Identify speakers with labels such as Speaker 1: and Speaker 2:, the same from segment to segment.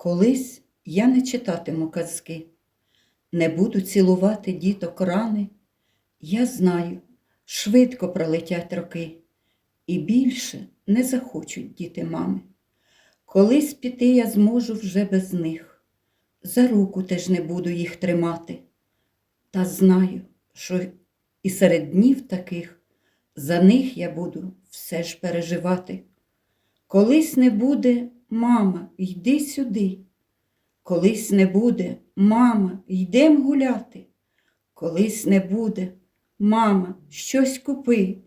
Speaker 1: Колись я не читатиму казки, не буду цілувати діток рани. Я знаю, швидко пролетять роки, і більше не захочуть діти мами. Колись піти я зможу вже без них, за руку теж не буду їх тримати. Та знаю, що і серед днів таких за них я буду все ж переживати. Колись не буде, мама, йди сюди. Колись не буде, мама, йдем гуляти. Колись не буде, мама, щось купи.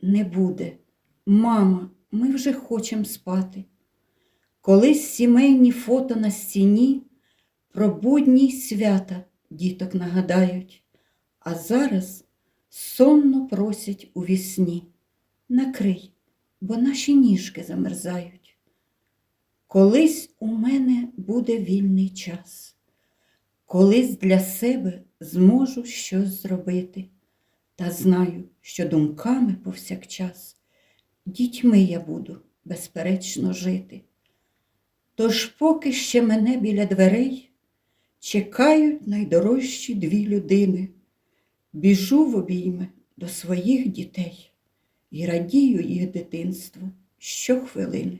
Speaker 1: Не буде, мама, ми вже хочем спати. Колись сімейні фото на стіні про будні свята діток нагадають, а зараз сонно просять у вісні. Накрий, бо наші ніжки замерзають. Колись у мене буде вільний час, колись для себе зможу щось зробити, та знаю, що думками повсякчас дітьми я буду безперечно жити. Тож поки ще мене біля дверей чекають найдорожчі дві людини, біжу в обійми до своїх дітей і радію їх дитинству щохвилини.